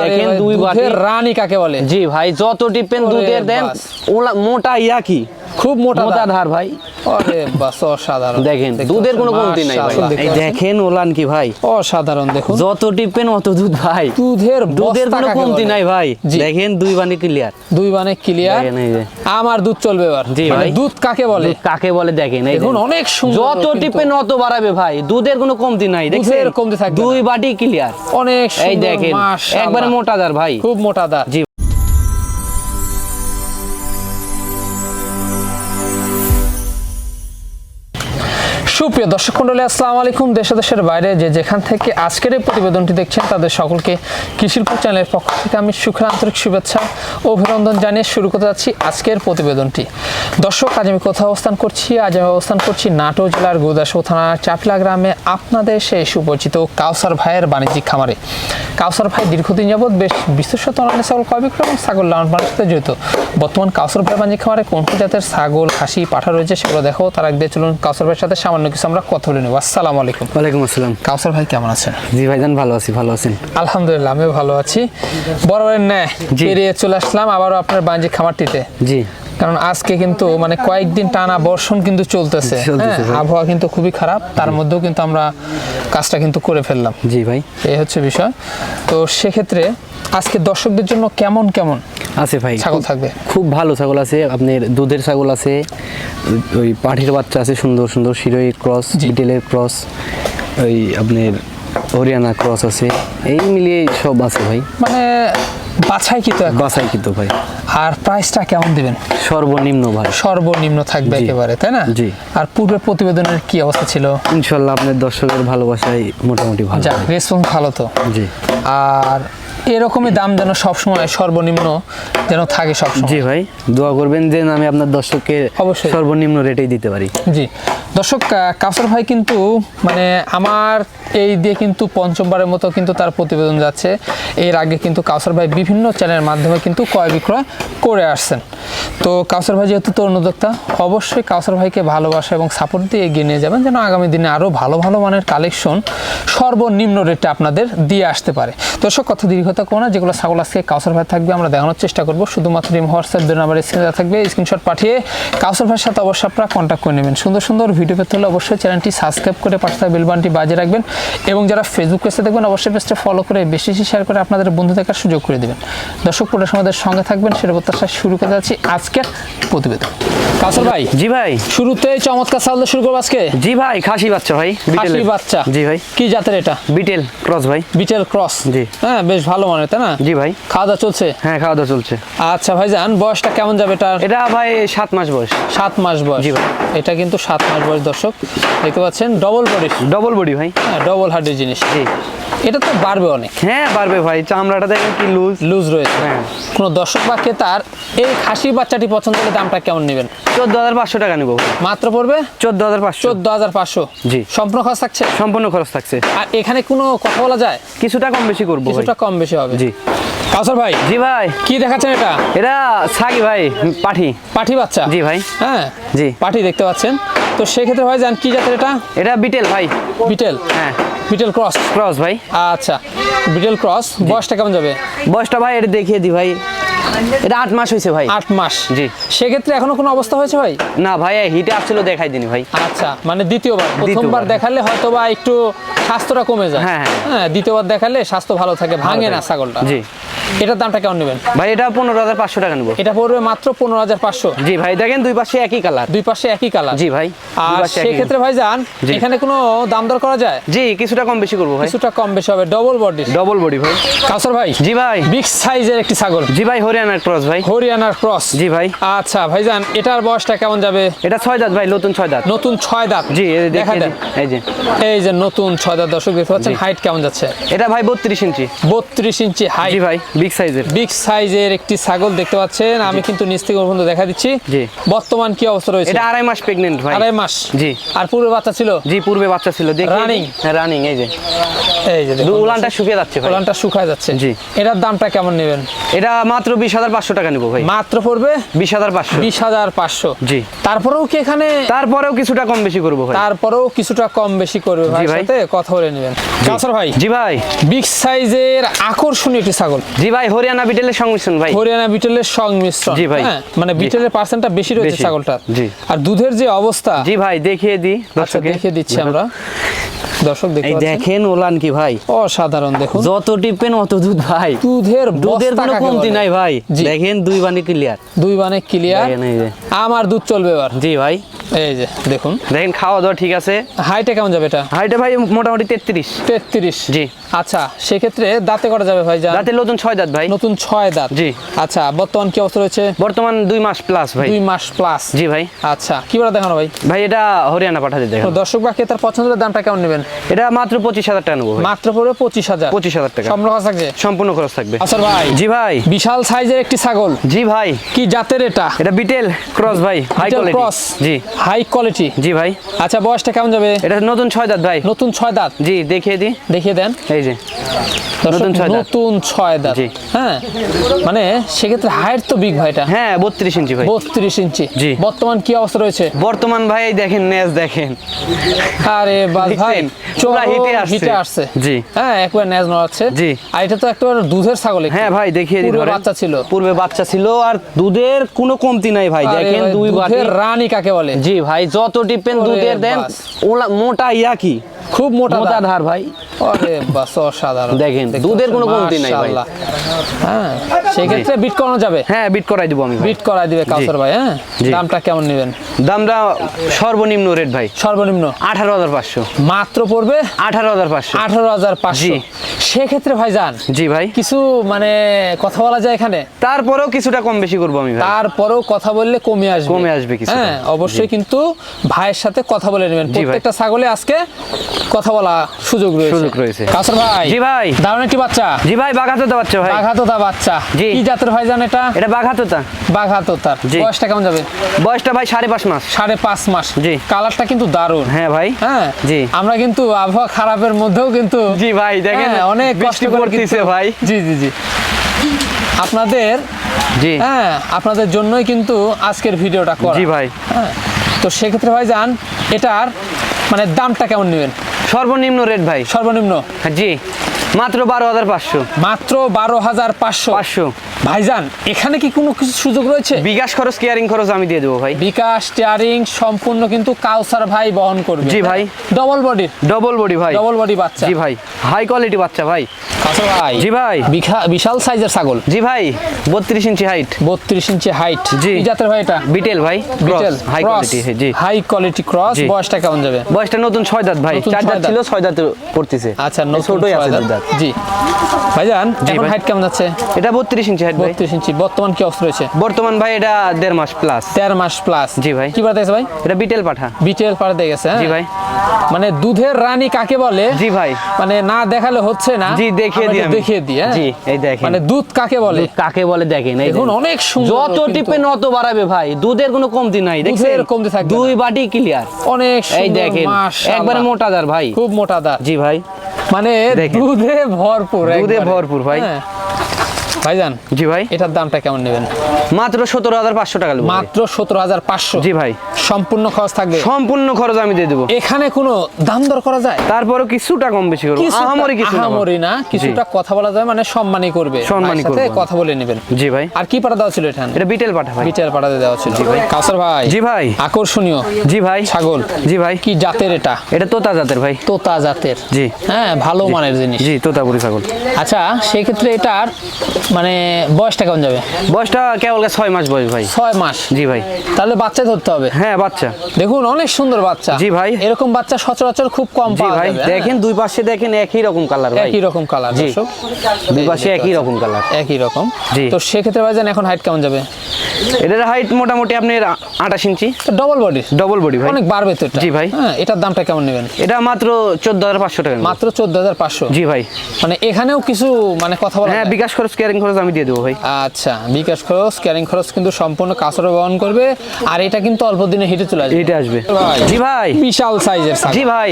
দেখেন দুই বাটি। রানী কাকে বলে? জি ভাই যত টিপেন দুধের দেন মোটা ইয়া কি খুব মোটা ধার ভাই। আরে বাস অসাধারণ। দেখেন দুধের কোনো কমতি নাই ভাই। এই দেখেন ওলান কি ভাই। অসাধারণ দেখুন। যত টিপেন অত দুধ ভাই। দুধের দুধের কোনো কমতি নাই ভাই। দেখেন দুই বানি ক্লিয়ার দুই মানে ক্লিয়ার দেখেন। আমার দুধ চলবে এবার। জি মানে ভাই। দুধ কাকে বলে? কাকে বলে দেখেন এই দেখুন অনেক সুন্দর যত টিপেন অত বাড়াবে ভাই। দুধের কোনো কমতি নাই দেখছেন? দুধের কমতি থাকবে দুই বাটি ক্লিয়ার অনেক এই দেখেন। একবারে মোটা ধার ভাই। খুব মোটা দাঁত জি। সুপ্রিয় দর্শক মন্ডলী, আসসালামু আলাইকুম। দেশ দেশের বাইরে যে যেখান থেকে আজকের এই প্রতিবেদনটি দেখছেন, তাদের সকলকে কৃষিরপুর চ্যানেলের পক্ষ থেকে আমি সুখের আন্তরিক শুভেচ্ছা, অভিনন্দন জানিয়ে শুরু করতে যাচ্ছি আজকের প্রতিবেদনটি। দর্শক, আজ আমি কোথাও অবস্থান করছি? আজ আমি অবস্থান করছি নাটোর জেলার গুদাসো থানার চাপলা গ্রামে আপনাদের সেই সুপরিচিত কাউসার ভাইয়ের বাণিজ্যিক খামারে। কাউসার ভাই দীর্ঘদিন যাবৎ বেশ বিশ্বশত অনলাইনে ছাগল ক্রয় এবং ছাগল লালন পালনের সাথে জড়িত। বর্তমান কাউসার ভাই বাণিজ্যিক খামারে কোন জাতের ছাগল, খাসি, পাঠা রয়েছে সেগুলো দেখো। তার আগে চলুন কাউসার ভাইয়ের সাথে সামান্য কিছু আমরা কথা বলে নেব। আসসালামু আলাইকুম। ওয়ালাইকুম আসসালাম। কাউসার ভাই কেমন আছেন? জি ভাইজান ভালো আছি ভালো আছেন। আলহামদুলিল্লাহ আমিও ভালো আছি। বরাবরের ন্যায় বেরিয়ে চলে আসলাম আবারও আপনার বাণিজ্যিক খামারটিতে। জি। কারণ আজকে কিন্তু মানে কয়েকদিন টানা বর্ষণ কিন্তু চলতেছে হ্যাঁ? আবহাওয়া কিন্তু খুবই খারাপ তার মধ্যেও কিন্তু আমরা কাজটা কিন্তু করে ফেললাম। জি ভাই। এই হচ্ছে বিষয়। তো সেক্ষেত্রে আজকে দর্শকদের জন্য কেমন কেমন আছে ভাই ছাগল থাকবে? খুব ভালো ছাগল আছে আপনার দুধের ছাগল আছে ওই পাঠির বাচ্চা আছে সুন্দর সুন্দর শিরোই ক্রস জি। বিটেলের ক্রস ওই আপনার হরিয়ানা ক্রস আছে এই মিলিয়ে সব আছে ভাই। মানে বাছাই কিন্তু বাছাই কিন্তু ভাই। আর প্রাইসটা কেমন দিবেন? সর্বনিম্ন ভাই। সর্বনিম্ন থাকবে। একেবারে তাই না? জি। আর পূর্বের প্রতিবেদনের কি অবস্থা ছিল? ইনশাল্লাহ আপনার দর্শকের ভালোবাসায় মোটামুটি ভালো। যাক রেসপন্স ভালো তো। জি। আর এরকমই দাম যেন সবসময় সর্বনিম্ন যেন থাকে সবসময়। জি ভাই দোয়া করবেন যে আমি আপনার দর্শককে অবশ্যই। সর্বনিম্ন রেটেই দিতে পারি। জি। দর্শক আহ, কাউসার ভাই কিন্তু মানে আমার এই দিয়ে কিন্তু পঞ্চমবারের মতো কিন্তু তার প্রতিবেদন যাচ্ছে। এর আগে কিন্তু কাউসার ভাই বিভিন্ন চ্যানেলের মাধ্যমে কিন্তু ক্রয় বিক্রয় করে আসছেন। তো কাউসার ভাই যেহেতু তরুণ উদ্যোক্তা অবশ্যই কাউসার ভাইকে ভালোবাসা এবং সাপোর্ট দিয়ে এগিয়ে নিয়ে যাবেন যেন আগামী দিনে আরও ভালো ভালো মানের কালেকশন সর্বনিম্ন রেটে আপনাদের দিয়ে আসতে পারে। দর্শক কত দীর্ঘতা কোনো যেগুলো ছাগল আজকে কাউসার ভাই থাকবে আমরা দেখানোর চেষ্টা করব। শুধুমাত্র ইম হোয়াটসঅ্যাপ দুই নাম্বার স্ক্রিনে থাকবে স্ক্রিনশট পাঠিয়ে কাউসার ভাইয়ের সাথে অবশ্যই আপনারা কন্ট্যাক্ট করে নেবেন। সুন্দর সুন্দর ভিডিও পেতে হলে অবশ্যই চ্যানেলটি সাবস্ক্রাইব করে পাশে থাকা বেলবানটি বাজে রাখবেন এবং যারা ফেসবুক পেজে দেখবেন অবশ্যই পেজটা ফলো করে বেশি বেশি শেয়ার করে আপনাদের বন্ধু দেখার সুযোগ করে দেবেন। দর্শক পুরো আমাদের সঙ্গে থাকবেন। সেটা প্রত্যাশা শুরু করে যাচ্ছি আজকের প্রতিবেদন। কাউসার ভাই জি ভাই। শুরুতে চমৎকার সাল শুরু করব আজকে? জি ভাই খাসি বাচ্চা ভাই খাসি বাচ্চা। জি ভাই। কি জাতের এটা? বিটেল ক্রস ভাই। বিটেল ক্রস। জি। হ্যাঁ বেশ ভালো মানে তাই না? জি ভাই। খাওয়া দাওয়া চলছে? হ্যাঁ খাওয়া দাওয়া চলছে। আচ্ছা ভাই ভাইজান বয়সটা কেমন যাবে এটা এটা ভাই সাত মাস বয়স। সাত মাস বয়স। জি ভাই। এটা কিন্তু সাত মাস বয়স দর্শক। দেখতে পাচ্ছেন ডবল বডি ডবল বডি ভাই। হ্যাঁ ডবল হার্ডের জিনিস। জি। এটা তো বাড়বে অনেক। হ্যাঁ পারবে ভাই। চামড়াটা দেখেন কি লুজ লুজ রয়েছে। হ্যাঁ। কোনো দর্শক বা ক্রেতার এই খাসি বাচ্চাটি পছন্দ হলে দামটা কেমন নেবেন? চোদ্দ হাজার পাঁচশো টাকা নিবো। মাত্র পড়বে? চোদ্দ হাজার পাঁচশো। চোদ্দ হাজার পাঁচশো। জি। সম্পূর্ণ খরচ থাকছে? সম্পূর্ণ খরচ থাকছে। আর এখানে কোনো কথা বলা যায়? কিছুটা কম বেশি করব কিছুটা কম বেশি হবে। জি। কাউসার ভাই জি ভাই। কি দেখাচ্ছেন এটা? এটা সাগি ভাই পাঠি। পাঠি বাচ্চা? জি ভাই। হ্যাঁ। জি। পাঠি দেখতে পাচ্ছেন। তো সেক্ষেত্রে ভাই যান কি জাতের এটা? এটা বিটেল ভাই। বিটেল। হ্যাঁ। বিটেল ক্রস ক্রস ভাই। আচ্ছা বিটেল ক্রস বয়সটা কেমন যাবে? বয়সটা ভাই এটা দেখিয়ে দি ভাই। এটা আট মাস হয়েছে ভাই। আট মাস। জি। সেক্ষেত্রে এখনও কোনো অবস্থা হয়েছে ভাই? না ভাই হিটে আসছিল দেখাই দিনি ভাই। আচ্ছা মানে দ্বিতীয়বার। প্রথমবার দেখালে হয়তো বা একটু স্বাস্থ্যটা কমে যায়। হ্যাঁ, হ্যাঁ। হ্যাঁ দ্বিতীয়বার দেখালে স্বাস্থ্য ভালো থাকে ভাঙে না ছাগলটা। জি। এটার দামটা কেমন নেবেন? ভাই এটা পনেরো হাজার পাঁচশো টাকা নেব। এটা পড়বে মাত্র পনেরো হাজার পাঁচশো। জি ভাই দেখেন দুই পাশে একই কালার। দুই পাশে একই কালার। জি ভাই আর সেক্ষেত্রে ভাই যান এখানে কোনো দাম দর করা যায়? জি কিছুটা কম বেশি করব ভাই। কিছুটা কম বেশি হবে ডবল বডি ডবল বডি ভাই। কাউসার ভাই জি ভাই। বিগ সাইজের একটি ছাগল। জি ভাই হরিয়ানার ক্রস ভাই। হরিয়ানার ক্রস। জি ভাই। আচ্ছা ভাই ভাইজান এটার বয়সটা কেমন যাবে? এটা ছয় দাঁত ভাই নতুন ছয় দাঁত। নতুন ছয় দাঁত। জি দেখা দেন এই যে। এই যে নতুন ছয় দাঁত দর্শক দেখতে পাচ্ছেন হাইট কেমন যাচ্ছে? এটা ভাই বত্রিশ ইঞ্চি। বত্রিশ ইঞ্চি হাইট জি ভাই বিগ সাইজের? বিগ সাইজের একটি ছাগল দেখতে পাচ্ছেন। আমি কিন্তু নিচ থেকে পর্যন্ত দেখা দিচ্ছি। জি। বর্তমান কি অবস্থা রয়েছে? এটা আড়াই মাস প্রেগনেন্ট ভাই। আড়াই মাস। জি। আর পূর্বে বাচ্চা ছিল? জি পূর্বে বাচ্চা ছিল। দেখি। Running? রানিং এই যে। এই যে দেখুন, উলানটা শুকিয়ে যাচ্ছে ভাই। উলানটা শুকায় যাচ্ছে। জি। এটার দামটা কেমন নেবেন? এটা মাত্র বিশ হাজার পাঁচশো টাকা নেব ভাই। মাত্র পড়বে? বিশ হাজার পাঁচশো। বিশ হাজার পাঁচশো। জি। তারপরেও কি এখানে তারপরেও কিছুটা কম বেশি করব ভাই। তারপরেও কিছুটা কম বেশি করবে ভাই। সাথে। কথা বলে নেবেন। কাউসার ভাই। জি ভাই। বিগ সাইজের আকর্ষণীয় একটি ছাগল। জি ভাই হরিয়ানা বিটেলের সংমিশ্রণ ভাই। হরিয়ানা বিটেলের সংমিশ্রণ জি ভাই। হ্যাঁ, মানে বিটেলের পার্সেন্টটা বেশি রয়েছে। ছাগলটার। জি। আর দুধের যে অবস্থা জি ভাই দেখিয়ে দিই আচ্ছা দেখিয়ে দিচ্ছি আমরা। দর্শক দেখতে দেখেন ওলান কি ভাই। অসাধারণ দেখুন। যত টিপেন অত দুধ ভাই। দুধের দুধের কোনো কমতি নাই ভাই। দেখেন দুই বানি ক্লিয়ার দুই বানে ক্লিয়ার। আমার দুধ চলবে এবার। জি ভাই। এই যে দেখুন। দেখেন খাওয়া দাওয়া ঠিক আছে। হাইটে কেমন যাবে এটা? হাইটে ভাই মোটামুটি তেত্রিশ। তেত্রিশ? জি। আচ্ছা সেক্ষেত্রে দাঁতে করা যাবে ভাই রাতে নতুন ছয় দাঁত ভাই। নতুন ছয় দাঁত। জি। আচ্ছা বর্তমান কি অবস্থা রয়েছে? বর্তমান দুই মাস প্লাস ভাই। দুই মাস প্লাস জি ভাই। আচ্ছা কি বলে দেখানো ভাই? ভাই এটা হরিয়ানা পাঠাতে দেখেন। দর্শক বা ক্রেতার পছন্দের দামটা কেমন নেবেন এটা মাত্র পঁচিশ হাজার টাকা নেব মাত্র পড়বে পঁচিশ হাজার। পঁচিশ হাজার টাকা। সম্পূর্ণ কথা থাকছে সম্পূর্ণ খরচ থাকবে। আচ্ছা ভাই জি ভাই। বিশাল সাইজের একটি ছাগল। জি ভাই। কি জাতের এটা? এটা বিটেল ক্রস ভাই হাই কোয়ালিটি cross। জি। হাই কোয়ালিটি জি ভাই। আচ্ছা বয়সটা কেমন যাবে? এটা নতুন ছয় দাঁত ভাই। নতুন ছয় দাঁত? জি দেখিয়ে দিই। দেখিয়ে দেন। এই যে। নতুন ছয় দাঁত। নতুন ছয় দাঁত। জি। হ্যাঁ মানে সেক্ষেত্রে হাইট তো বিগ ভাইটা হ্যাঁ বত্রিশ ইঞ্চি ভাই। বত্রিশ ইঞ্চি। জি। বর্তমান কি অবস্থা রয়েছে? বর্তমান ভাই দেখেন নেজ দেখেন। আরে বাস ভাই দেখছেন? চোরা হিটে আসছে। হিটে আসছে। জি। হ্যাঁ একবার ন্যাজ নড়াচ্ছে। জি। আর এটা তো একটা দুধের ছাগল হ্যাঁ ভাই দেখিয়ে দিন পূর্বে বাচ্চা ছিল। পূর্বে বাচ্চা ছিল আর দুধের কোনো কমতি নাই ভাই। দেখেন দুই বাটি। রানী কাকে বলে? জি ভাই যত টিপেন দুধের দেন মোটা ইয়া কি খুব মোটা মোটা ধার ভাই। আরে বাস অসাধারণ। দেখেন, দুধের কোনো কমতি নাই ভাই। হ্যাঁ সেক্ষেত্রে বিট করানো যাবে? হ্যাঁ বিট করাই দিব আমি বিট করাই দিবে কাউসার ভাই হ্যাঁ? দামটা কেমন নেবেন? দামটা সর্বনিম্ন রেট ভাই। সর্বনিম্ন? আঠারো হাজার পাঁচশো। মাত্র পড়বে? আঠারো হাজার পাঁচশো। আঠারো হাজার পাঁচশো। সেক্ষেত্রে ভাই যান জি ভাই। কিছু মানে কথা বলা যায় এখানে? তারপরেও কিছুটা কম বেশি করব আমি ভাই। তারপরেও কথা বললে কমে আসবে। কমে আসবে কিছুটা। হ্যাঁ অবশ্যই কিন্তু ভাইয়ের সাথে কথা বলে নেবেন। প্রত্যেকটা ছাগলে আজকে কথা বলা সুযোগ রয়েছে। সুযোগ রয়েছে। কাসর ভাই জি ভাই। দারুণ একটি বাচ্চা। জি ভাই বাঘাতোতা বাচ্চা ভাই। বাঘাতোতা বাচ্চা। জি। কি জাতের ভাই জান এটা? এটা বাঘাতোতা। বাঘাতোতার জি। বয়সটা কেমন যাবে? বয়সটা ভাই সাড়ে পাঁচ মাস। সাড়ে পাঁচ মাস। জি। কালারটা কিন্তু দারুণ। হ্যাঁ ভাই। হ্যাঁ? জি। আমরা কিন্তু আবহাওয়া খারাপের মধ্যেও কিন্তু জি ভাই দেখেন হ্যাঁ, অনেক কষ্ট বৃষ্টি করে ভাই। জি জি জি। আপনাদের জি। হ্যাঁ আপনাদের জন্যই কিন্তু আজকের ভিডিওটা করা। জি ভাই। হ্যাঁ তো সেক্ষেত্রে ভাই যান এটার মানে দামটা কেমন নেবেন? সর্বনিম্ন রেট ভাই। সর্বনিম্ন? জি। মাত্র বারো হাজার পাঁচশো। মাত্র বারো হাজার পাঁচশো। পাঁচশো। ভাইজান এখানে কি কোনো কিছু সুযোগ রয়েছে? বিকাশ খরচ কেয়ারিং খরচ আমি দিয়ে দেবো ভাই। বিকাশ টিয়ারিং সম্পূর্ণ কিন্তু কাউসার ভাই বহন করবে। জি ভাই। ডবল বডির ডবল বডি ভাই। ডবল বডি বাচ্চা। জি ভাই। হাই কোয়ালিটি বাচ্চা ভাই। কাউসার ভাই। জি ভাই। বিশাল সাইজের ছাগল। জি ভাই। বত্রিশ ইঞ্চি হাইট বত্রিশ ইঞ্চি হাইট জি। কি জাতের ভাই এটা? বিটেল ভাই। বিটেল হাই কোয়ালিটি জি। High quality cross. বয়সটা কেমন যাবে? বয়সটা নতুন ছয় দাঁত ভাই। চার দাঁত। ছিল ছয় দাঁত পড়তেছে। আচ্ছা ছোটই আছে দাঁত। জি। ভাইজান এখন। হাইট কেমন যাচ্ছে? এটা বত্রিশ ইঞ্চি হাইট ভাই? বত্রিশ ইঞ্চি। বর্তমান কি অবস্থা রয়েছে? বর্তমান ভাই এটা দেড় মাস প্লাস মাস প্লাস জি ভাই। কি বাড়তে ভাই? এটা বিটেল পাঠা। বিটেল পাড়ে দিয়ে গেছে হ্যাঁ? জি ভাই। মানে দুধের রানী কাকে বলে? জি ভাই। মানে না দেখালে হচ্ছে না জি, দেখিয়ে দিই। দেখিয়ে দিই হ্যাঁ? জি, এই দেখেন। মানে দুধ কাকে বলে? কাকে বলে দেখেন দেখুন দেখুন। অনেক সুন্দর যত টিপে নত বাড়াবে ভাই দুধের কোনো কমতি নাই দুধের কমতি থাকবে দুই বাটি ক্লিয়ার অনেক এই দেখেন একবারে মোটা দার ভাই। খুব মোটা দাঁত জি ভাই। মানে দেখেন। দুধে ভরপুর দুধে ভরপুর ভাই। ভাইজান জি ভাই। এটার দামটা কেমন নেবেন? মাত্র সতেরো হাজার পাঁচশো টাকা মাত্র সতেরো হাজার পাঁচশো? জি ভাই। সম্পূর্ণ খরচ থাকবে? সম্পূর্ণ খরচ আমি দিয়ে দেবো। এখানে কোনো দাম দর করা যায়? তারপরও কিছুটা কম বেশি করব। আহামরি কিছু আহামরি না কিছুটা কথা বলা যায় মানে সম্মানই করবে। সম্মানই করব। কথা বলে নেবেন। জি ভাই। আর কি পাঠা দেওয়া ছিল এখানে? এটা বিটেল পাঠা ভাই। বিটার পাঠাতে দেওয়া ছিল। কাসর ভাই। জি ভাই। আকর্ষণীয়। জি ভাই। ছাগল। জি ভাই। কি জাতের এটা? এটা তোতা জাতের ভাই। তোতা জাতের। জি। হ্যাঁ ভালো মানের জিনিস। জি তোতাপুরি ছাগল। আচ্ছা সেক্ষেত্রে এটার মানে বয়সটা কেমন যাবে? বয়সটা কেবল ছয় মাস বয়স ভাই। ছয় মাস? জি ভাই। তাহলে বাচ্চা ধরতে হবে? হ্যাঁ বাচ্চা। দেখুন অনেক সুন্দর বাচ্চা। জি ভাই। এরকম বাচ্চা সচরাচর খুব কম জি পাওয়া ভাই হ্যাঁ? দেখেন দুই পাশে দেখেন একই রকম কালার ভাই। একই রকম কালার জি। দুই পাশে একই রকম কালার একই রকম। জি। তো সেক্ষেত্রে ভাইজান এখন হাইট কেমন যাবে? এটার হাইট মোটামুটি আপনার আঠাশ inch. Double body double body ভাই। অনেক বাড়বে তো জি ভাই। হ্যাঁ এটার দামটা কেমন নেবেন? এটা মাত্র চোদ্দ হাজার পাঁচশো টাকা। মাত্র চোদ্দ হাজার পাঁচশো? জি ভাই। মানে এখানেও কিছু মানে কথা বলা হ্যাঁ বিকাশ খরচ কেয়ারিং খরচ আমি দিয়ে দেবো ভাই। আচ্ছা বিকাশ খরচ ক্যারিং খরচ কিন্তু সম্পূর্ণ কাছরে বহন করবে আর এটা কিন্তু অল্প দিনে হিটে চলে আসবে। এইটা আসবে। জি ভাই। বিশাল সাইজের জি ভাই।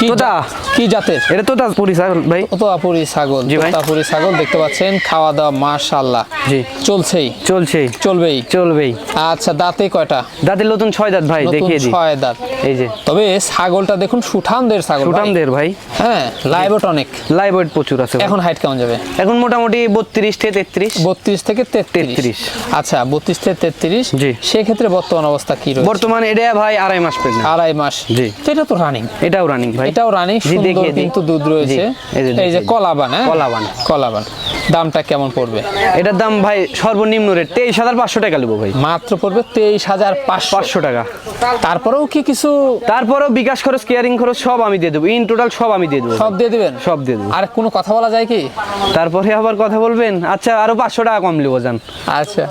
কি তোতা। কি জাতের? এটা তোতা পুরি ছাগল ভাই। তোতাপুরি ছাগল। জি ভাই। তোতাপুরি ছাগল দেখতে পাচ্ছেন খাওয়া দাওয়া মাশাআল্লাহ। জি। চলছেই। চলছেই। চলবেই। চলবেই। আচ্ছা দাঁতে কয়টা? দাঁতের নতুন ছয় দাঁত ভাই দেখিয়ে দিই। ছয় দাঁত। এই যে। তবে ছাগলটা দেখুন সুঠামদের ছাগল ভাই। সুটামদের ভাই। হ্যাঁ লাইভট অনেক। লাইভ প্রচুর আছে এখন হাইট কেমন যাবে? এখন মোটামুটি বত্রিশ থেকে তেত্রিশ। বত্রিশ থেকে তেত্রিশ। 33 আচ্ছা বত্রিশ থেকে তেত্রিশ। জি। সেক্ষেত্রে বর্তমান অবস্থা কি রয়েছে? বর্তমানে এটা ভাই আড়াই মাস প্রেগনেন্ট আড়াই মাস। জি। এটা তো রানিং এটাও রানিং ভাই। এটাও রানিং সুন্দর। কিন্তু দুধ রয়েছে। এই যে। কলাবান হ্যাঁ? কলাবান। কলাবান। দামটা কেমন পড়বে? এটার দাম ভাই সর্বনিম্ন রেট তেইশ হাজার পাঁচশো টাকা নেব ভাই। মাত্র পড়বে তেইশ হাজার পাঁচশো। পাঁচশো টাকা। তারপরেও কি কিছু তারপরেও বিকাশ খরচ কেয়ারিং খরচ সব আমি দিয়ে দেবো। ইন টোটাল সব আমি দিয়ে দেবো সব দিয়ে দিবেন? সব দিয়ে দেবো। আর কোনো কথা বলা যায় কি? তারপরে আবার কথা বলবেন? আচ্ছা আরও পাঁচশো টাকা কম নেব যান আচ্ছা।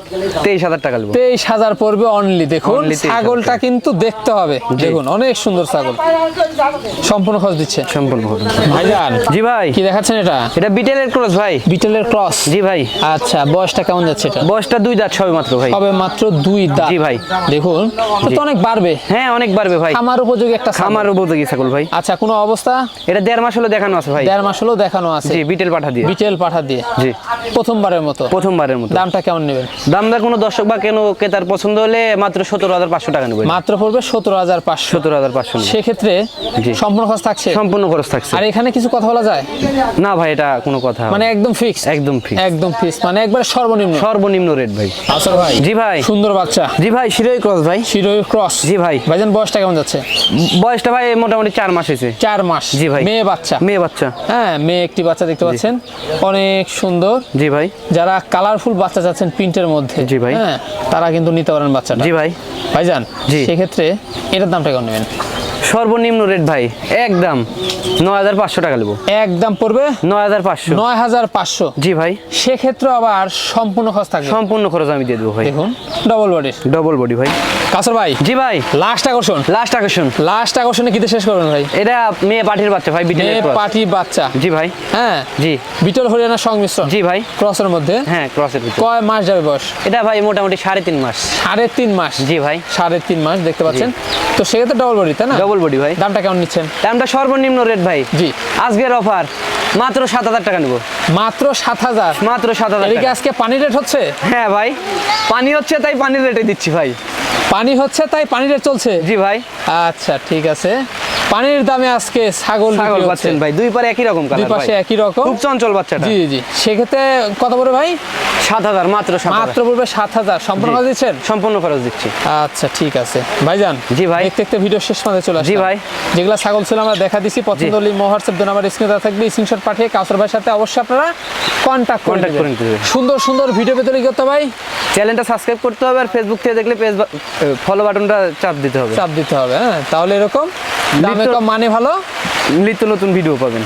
তেইশ হাজার টাকা নেব তেইশ হাজার পড়বে অনলি দেখুন। Only 23,000 ছাগলটা কিন্তু দেখতে হবে। দেখুন অনেক সুন্দর ছাগল। সম্পূর্ণ খরচ দিচ্ছে। সম্পূর্ণ হবে ভাইজান জি ভাই। কি দেখাচ্ছেন এটা? এটা বিটেলের ক্রস ভাই। বিটেলের ক্রস? জি ভাই। আচ্ছা বয়সটা কেমন যাচ্ছে এটা? বয়সটা দুই দাঁত সবে মাত্র ভাই। হবে মাত্র দুই দাঁত। জি ভাই। দেখুন তো অনেক বাড়বে। হ্যাঁ অনেক বাড়বে ভাই। আমার উপযোগী একটা বলতে কি ছাগল ভাই। আচ্ছা কোনো অবস্থা? এটা দেড় মাস হলো দেখানো আছে ভাই। দেড় মাস হলেও দেখানো আছে। জি বিটেল পাঠা দিয়ে। বিটেল পাঠা দিয়ে। জি। প্রথমবারের মতো? প্রথমবারের মতো। দামটা কেমন নেবেন? দামদার কোনো দর্শক বা কেন ক্রেতার পছন্দ হলে মাত্র সতেরো হাজার পাঁচশো টাকা নেবে মাত্র পড়বে সতেরো হাজার পাঁচশো। সতেরো হাজার পাঁচশো সেক্ষেত্রে সম্পূর্ণ খরচ থাকছে? সম্পূর্ণ খরচ থাকছে। আর এখানে কিছু কথা বলা যায়? না ভাই এটা কোনো কথা। মানে একদম ফিক্স একদম ফিক্স একদম ফিক্স মানে একবার সর্বনিম্ন? সর্বনিম্ন রেট ভাই। আসর ভাই জি ভাই। সুন্দর বাচ্চা। জি ভাই শিরোই ক্রস ভাই। শিরোই ক্রস জি ভাই। ভাইজান বয়সটা কেমন যাচ্ছে? বয়সটা ভাই মোটামুটি চার মাস হয়েছে। চার মাস। জি ভাই। মেয়ে বাচ্চা। মেয়ে বাচ্চা। হ্যাঁ মেয়ে একটি বাচ্চা দেখতে পাচ্ছেন। অনেক সুন্দর। জি ভাই যারা কালারফুল বাচ্চা চাচ্ছেন প্রিন্টের মধ্যে জি ভাই। হ্যাঁ তারা কিন্তু নিতে পারেন বাচ্চাটা জি ভাই ভাইজান জি। সেক্ষেত্রে এটার দামটা কেমন নেবেন সর্বনিম্ন রেট ভাই একদম নয় হাজার পাঁচশো টাকা নেব। একদম পড়বে নয় হাজার পাঁচশো। নয় হাজার পাঁচশো। জি ভাই। সেক্ষেত্রে আবার সম্পূর্ণ খরচ থাকবে। সম্পূর্ণ খরচ আমি দিয়ে দেবো ভাই। দেখুন ডবল বডির ডবল বডি ভাই। কাসর ভাই। জি ভাই। লাস্ট আকর্ষণ। লাস্ট আকর্ষণ। লাস্ট আকর্ষণে কিতে শেষ করবেন ভাই? এটা মেয়ে পাঠির বাচ্চা ভাই বিটেল পাটি বাচ্চা। জি ভাই। হ্যাঁ। জি। বিটল হরিয়ানা সংমিশ্রণ। জি ভাই। ক্রসের মধ্যে। হ্যাঁ ক্রসের ভিতরে। কয় মাস যাবে বয়স? এটা ভাই মোটামুটি সাড়ে তিন মাস। সাড়ে তিন মাস। জি ভাই। সাড়ে তিন মাস দেখতে পাচ্ছেন? তো সেক্ষেত্রে ডবল বডি তাই না? ডবল বডি ভাই। দামটা কেমন নিচ্ছেন? দামটা সর্বনিম্ন রেট ভাই। জি। আজকের অফার মাত্র সাত হাজার টাকা নেব। মাত্র সাত হাজার? মাত্র সাত হাজার আজকে পানি রেট হচ্ছে? হ্যাঁ ভাই পানি হচ্ছে তাই পানির রেটে দিচ্ছি ভাই। পানি হচ্ছে তাই পানি রেট চলছে? জি ভাই। আচ্ছা ঠিক আছে। পানির দামে আজকে ছাগল ছাগল পাচ্ছেন ভাই দুই পারে একই রকম দুই পাশে একই রকম। খুব চঞ্চল বাচ্চাটা। জি জি সেক্ষেত্রে কত পড়বে ভাই? সাত হাজার মাত্র মাত্র পড়বে সাত হাজার। সম্পূর্ণ। কথা দিচ্ছেন? সম্পূর্ণ খরচ দিচ্ছি। আচ্ছা ঠিক আছে। ভাইজান জি ভাই। দেখতে দেখতে ভিডিও শেষ মাঝে চলে জি ভাই। যেগুলা ছাগল ছিল আমরা দেখা দিছি। পছন্দ হলে হোয়াটসঅ্যাপ দু নাম্বার স্ক্রিনে থাকবে। স্ক্রিনশট পাঠিয়ে কাউসার ভাইয়ের সাথে অবশ্যই আপনারা কন্ট্যাক্ট Contact করে নিতে সুন্দর সুন্দর ভিডিও পেতে হবে ভাই? চ্যানেলটা সাবস্ক্রাইব করতে হবে আর ফেসবুক থেকে দেখলে পেজ ফলো বাটনটা চাপ দিতে হবে। চাপ দিতে হবে হ্যাঁ। তাহলে এরকম দামে তো কম মানে ভালো। নিত্য নতুন ভিডিও পাবেন।